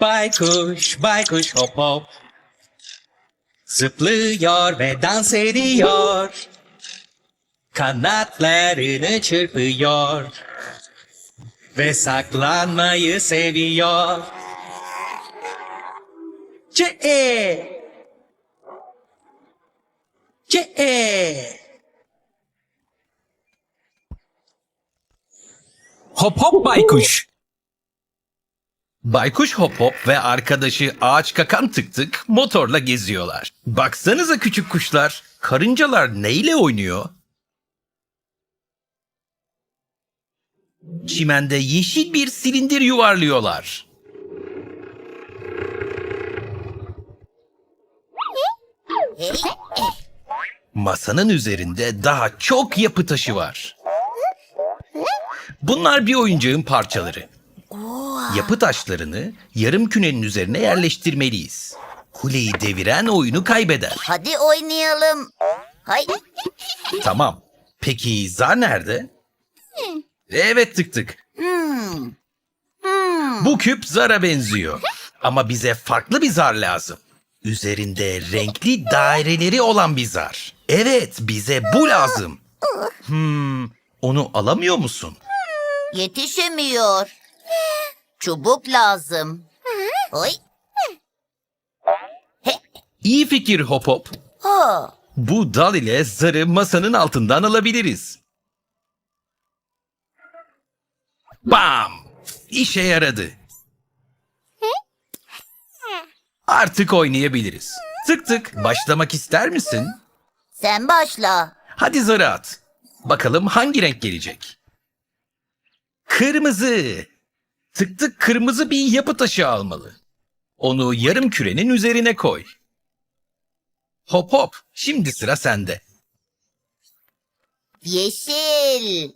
Baykuş, baykuş hop hop. Zıplıyor ve dans ediyor. Kanatlarını çırpıyor. Ve saklanmayı seviyor. Ce Ce Hop hop baykuş. Baykuş hop hop ve arkadaşı ağaç kakan tık tık motorla geziyorlar. Baksanıza küçük kuşlar, karıncalar neyle oynuyor? Çimende yeşil bir silindir yuvarlıyorlar. Masanın üzerinde daha çok yapı taşı var. Bunlar bir oyuncağın parçaları. Yapı taşlarını yarım künenin üzerine yerleştirmeliyiz. Kuleyi deviren oyunu kaybeder. Hadi oynayalım. Hay. Tamam. Peki zar nerede? Evet tık tık. Hmm. Bu küp zara benziyor. Ama bize farklı bir zar lazım. Üzerinde renkli daireleri olan bir zar. Evet bize bu lazım. Hmm, onu alamıyor musun? Yetişemiyor. Çubuk lazım. Oy. İyi fikir hop hop. Ha. Bu dal ile zarı masanın altından alabiliriz. Bam! İşe yaradı. Artık oynayabiliriz. Tık tık başlamak ister misin? Sen başla. Hadi zarı at. Bakalım hangi renk gelecek? Kırmızı. Tık tık kırmızı bir yapı taşı almalı. Onu yarım kürenin üzerine koy. Hop hop, şimdi sıra sende. Yeşil.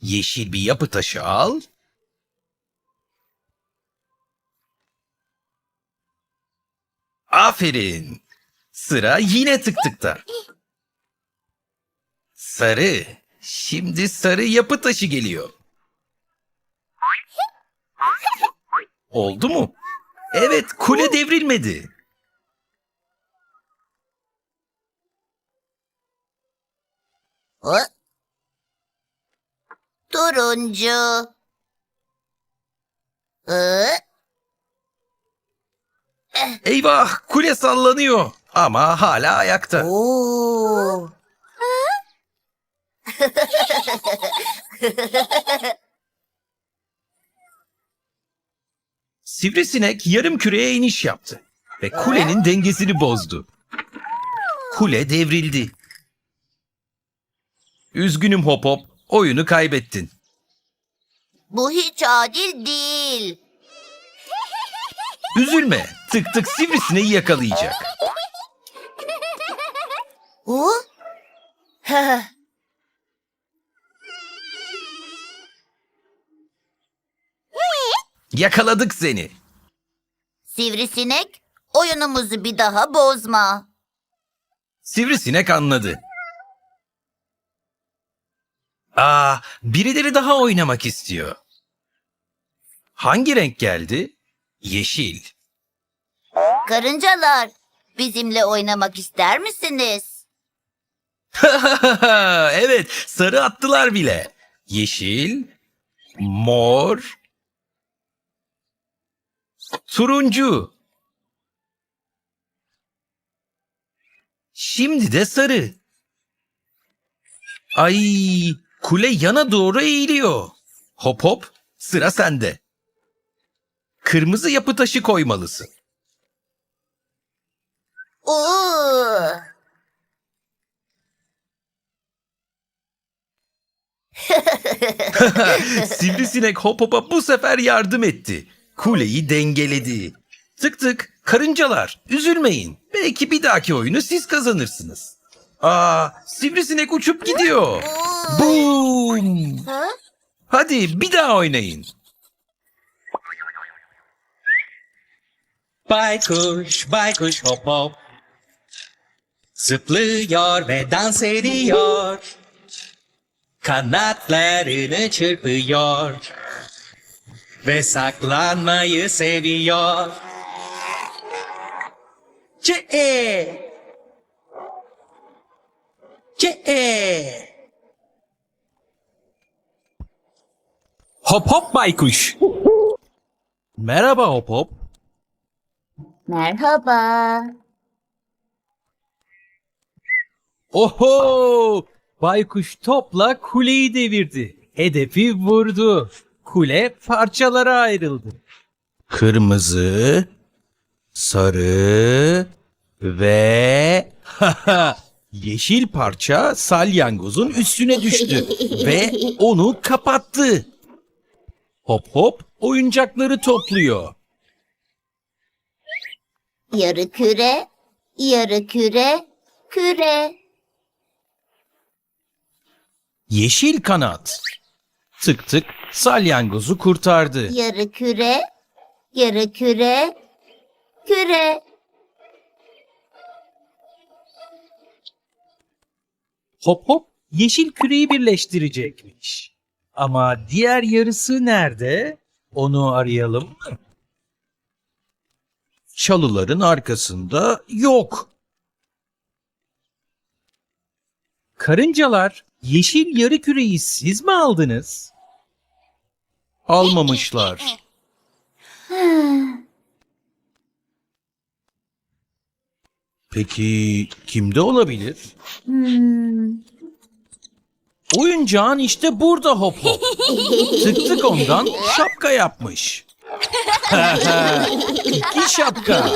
Yeşil bir yapı taşı al. Aferin. Sıra yine tık tıkta. Sarı. Şimdi sarı yapı taşı geliyor. Oldu mu? Evet, kule devrilmedi. O. Turuncu. Hı? Eyvah, kule sallanıyor ama hala ayakta. Oo. Sivrisinek yarım küreye iniş yaptı ve kulenin dengesini bozdu. Kule devrildi. Üzgünüm Hop Hop, oyunu kaybettin. Bu hiç adil değil. Üzülme, tık tık sivrisineği yakalayacak. O? Yakaladık seni. Sivrisinek, oyunumuzu bir daha bozma. Sivrisinek anladı. Aa, birileri daha oynamak istiyor. Hangi renk geldi? Yeşil. Karıncalar, bizimle oynamak ister misiniz? evet, sarı attılar bile. Yeşil, mor, turuncu. Şimdi de sarı. Ay, kule yana doğru eğiliyor. Hop hop, sıra sende. Kırmızı yapı taşı koymalısın. Oo. Sivrisinek hop hopa bu sefer yardım etti. Kuleyi dengeledi. Tık tık karıncalar üzülmeyin. Belki bir dahaki oyunu siz kazanırsınız. Aa sivrisinek uçup gidiyor. Boom. Ha? Hadi bir daha oynayın. Baykuş, baykuş hop hop. Zıplıyor ve dans ediyor. Kanatlarını çırpıyor. Ve saklanmayı seviyor. C-E C-E Hop hop baykuş. Merhaba hop hop. Merhaba. Oho! Baykuş topla kuleyi devirdi. Hedefi vurdu. Kule parçalara ayrıldı. Kırmızı, sarı ve yeşil parça salyangozun üstüne düştü ve onu kapattı. Hop hop oyuncakları topluyor. Yarı küre, yarı küre, küre. Yeşil kanat. Tık tık salyangozu kurtardı. Yarı küre, yarı küre, küre. Hop hop yeşil küreyi birleştirecekmiş. Ama diğer yarısı nerede? Onu arayalım mı? Çalıların arkasında yok. Karıncalar yeşil yarı küreyi siz mi aldınız? Almamışlar. Peki kimde olabilir? Hmm. Oyuncağın işte burada hop hop. tık tık ondan şapka yapmış. İki şapka.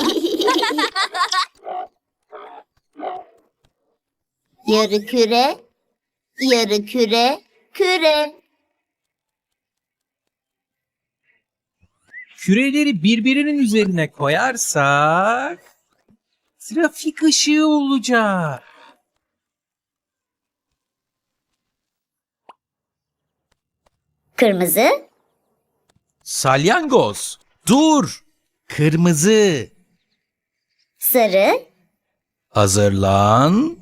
Yarı küre, yarı küre, küre. Küreleri birbirinin üzerine koyarsak trafik ışığı olacak. Kırmızı, Salyangoz. Dur. Kırmızı. sarı, Hazırlan.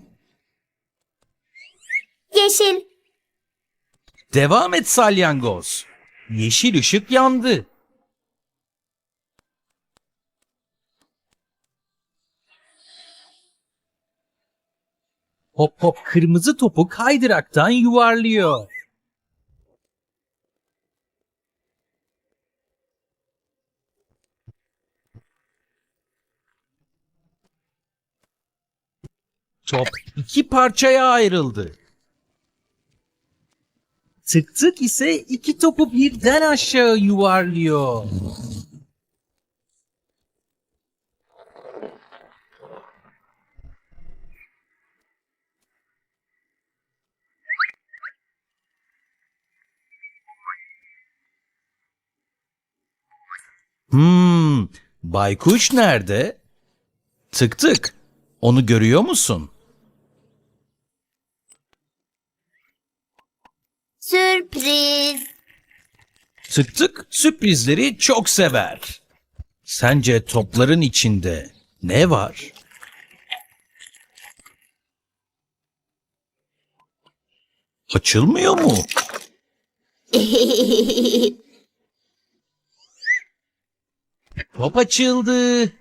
yeşil. Devam et salyangoz. Yeşil ışık yandı. Hop hop kırmızı topu kaydıraktan yuvarlıyor. Top iki parçaya ayrıldı. Tık tık ise iki topu birden aşağı yuvarlıyor. Hmm, baykuş nerede? Tık tık. Onu görüyor musun? Sürpriz. Tık tık sürprizleri çok sever. Sence topların içinde ne var? Açılmıyor mu? Top açıldı.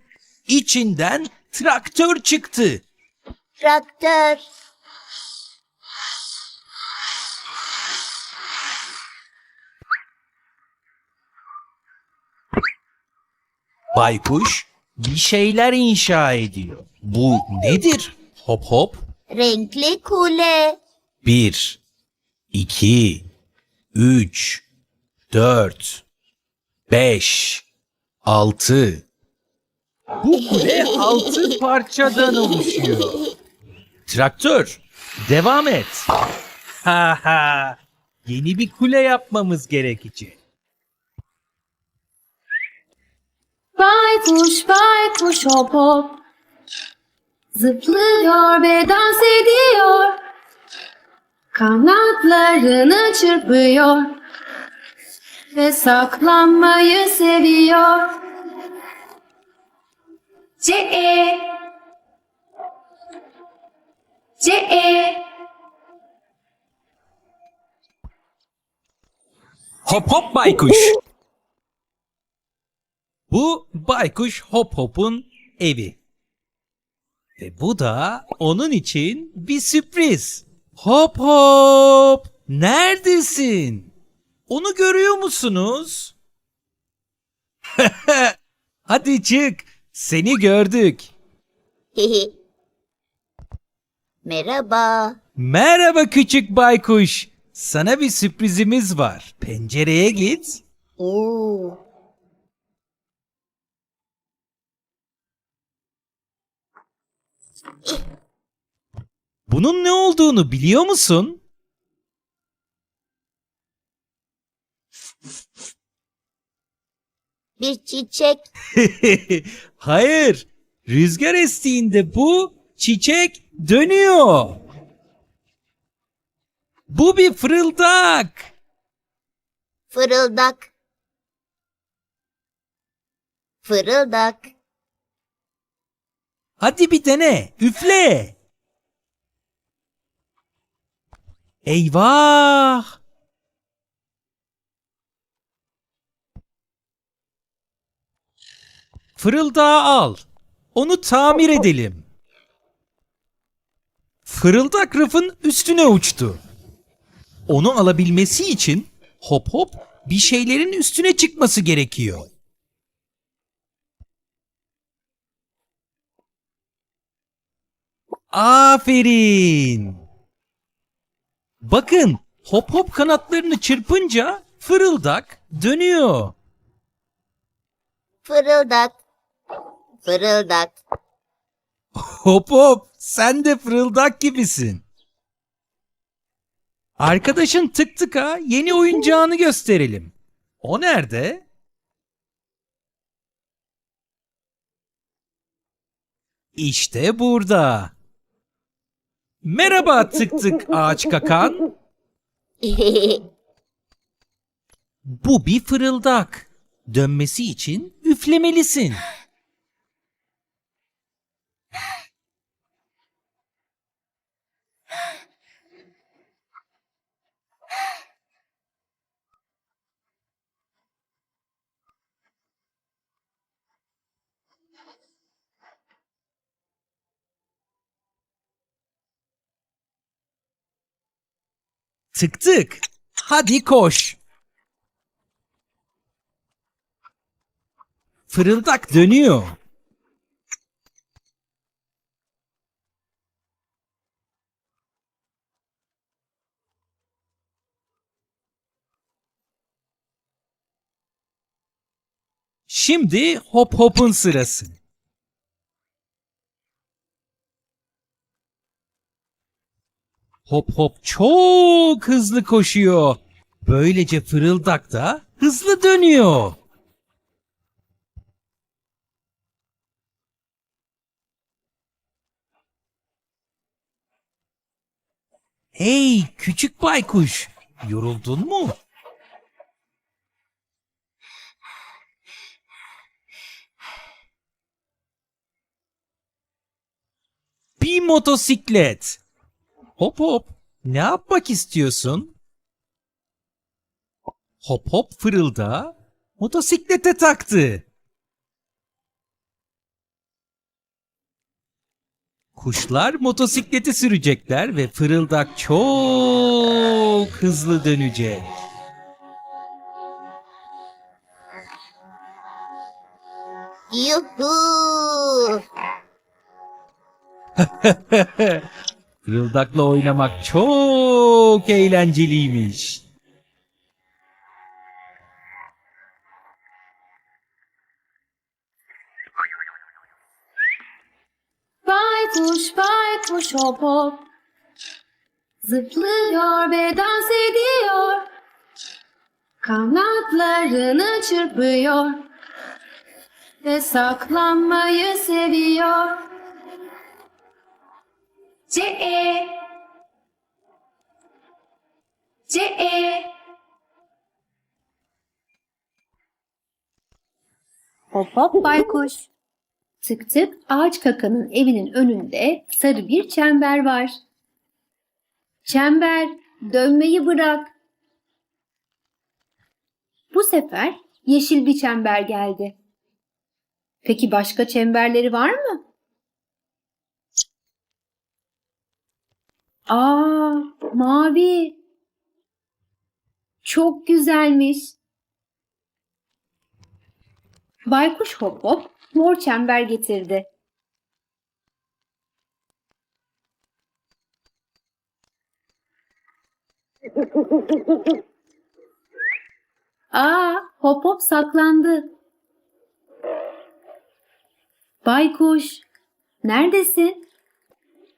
İçinden traktör çıktı. Traktör. Baykuş bir şeyler inşa ediyor. Bu nedir? Hop hop. Renkli kule. Bir, iki, üç, dört, beş, altı. Bu kule altı parçadan oluşuyor. Traktör, devam et. Ha ha. Yeni bir kule yapmamız gerekecek. Baykuş baykuş hop hop Zıplıyor ve dans ediyor Kanatlarını çırpıyor Ve saklanmayı seviyor C-E C-E Hop hop baykuş. Bu Baykuş Hop Hop'un evi. Ve bu da onun için bir sürpriz. Hop Hop! Neredesin? Onu görüyor musunuz? Hadi çık. Seni gördük. Merhaba. Merhaba küçük baykuş. Sana bir sürprizimiz var. Pencereye git. Oo. Bunun ne olduğunu biliyor musun? Bir çiçek. Hayır. Rüzgar estiğinde bu çiçek dönüyor. Bu bir fırıldak. Fırıldak. Fırıldak. Hadi bir dene. Üfle. Eyvah. Fırıldağı al. Onu tamir edelim. Fırıldak rafın üstüne uçtu. Onu alabilmesi için hop hop bir şeylerin üstüne çıkması gerekiyor. Aferin. Bakın hop hop kanatlarını çırpınca fırıldak dönüyor. Fırıldak. Fırıldak. Hop hop sen de fırıldak gibisin. Arkadaşın tık tıka yeni oyuncağını gösterelim. O nerede? İşte burada. Merhaba tık tık ağaç kakan. Bu bir fırıldak. Dönmesi için üflemelisin. Tık tık. Hadi koş. Fırıldak dönüyor. Şimdi hop hop'un sırası. Hop hop çok hızlı koşuyor. Böylece fırıldak da hızlı dönüyor. Hey küçük baykuş, yoruldun mu? Bir motosiklet. Hop hop, ne yapmak istiyorsun? Hop hop fırılda motosiklete taktı. Kuşlar motosikleti sürecekler ve fırıldak çok hızlı dönecek. Yuhu. Fırıldakla oynamak çok eğlenceliymiş. Baykuş baykuş hop hop. Zıplıyor ve dans ediyor. Kanatlarını çırpıyor. Ve saklanmayı seviyor. C E C E Hop hop baykuş. Tık tık ağaç kakanın evinin önünde sarı bir çember var. Çember, dönmeyi bırak. Bu sefer yeşil bir çember geldi. Peki başka çemberleri var mı? Aa, mavi. Çok güzelmiş. Baykuş Hop Hop mor çember getirdi. Aa, Hop Hop saklandı. Baykuş, neredesin?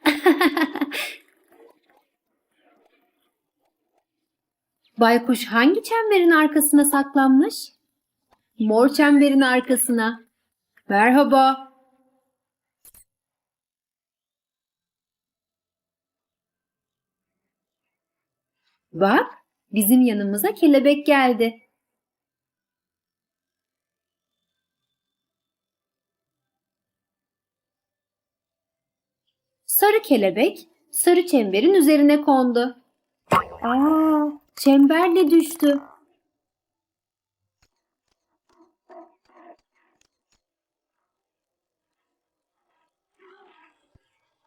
Baykuş hangi çemberin arkasına saklanmış? Mor çemberin arkasına. Merhaba. Bak, bizim yanımıza kelebek geldi. Sarı kelebek sarı çemberin üzerine kondu. Aa, çemberle düştü.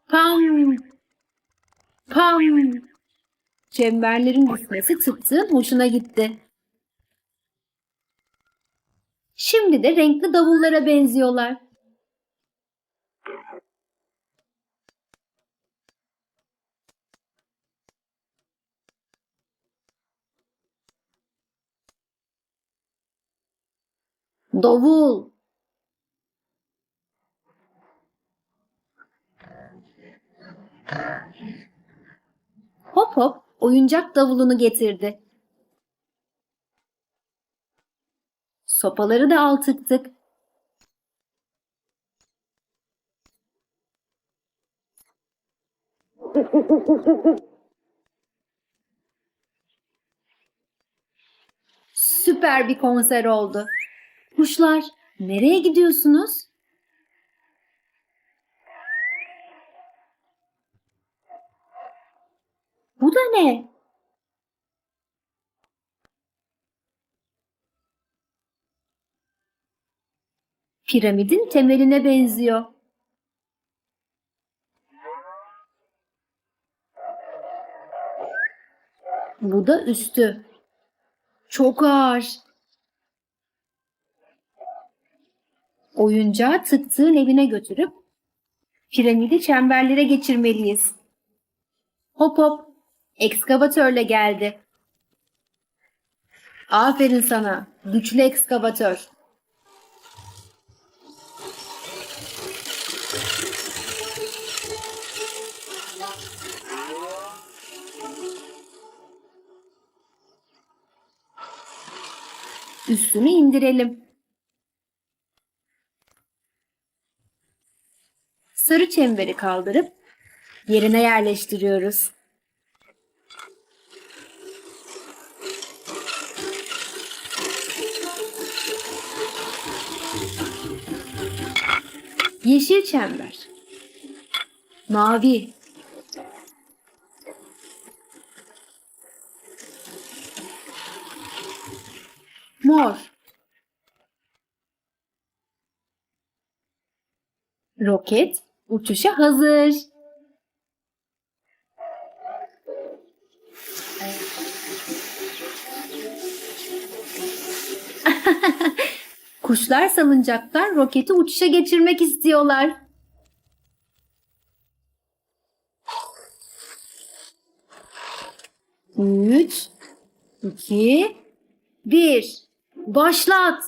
Pam! Pam! Çemberlerin düşmesi tıktığın hoşuna gitti. Şimdi de renkli davullara benziyorlar. Davul. Hop hop oyuncak davulunu getirdi. Sopaları da al tık tık. Süper bir konser oldu. Kuşlar, nereye gidiyorsunuz? Bu da ne? Piramidin temeline benziyor. Bu da üstü. Çok ağır. Oyuncağı tıktığın evine götürüp piramidi çemberlere geçirmeliyiz. Hop hop, ekskavatörle geldi. Aferin sana, güçlü ekskavatör. Üstünü indirelim. Sarı çemberi kaldırıp yerine yerleştiriyoruz. Yeşil çember. Mavi. Mor. Roket uçuşa hazır. Kuşlar salıncaktan roketi uçuşa geçirmek istiyorlar. Üç, iki, bir. Başlat.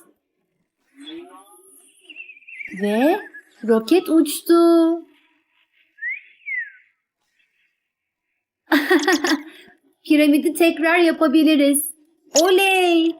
Ve roket uçtu. Piramidi tekrar yapabiliriz. Oley!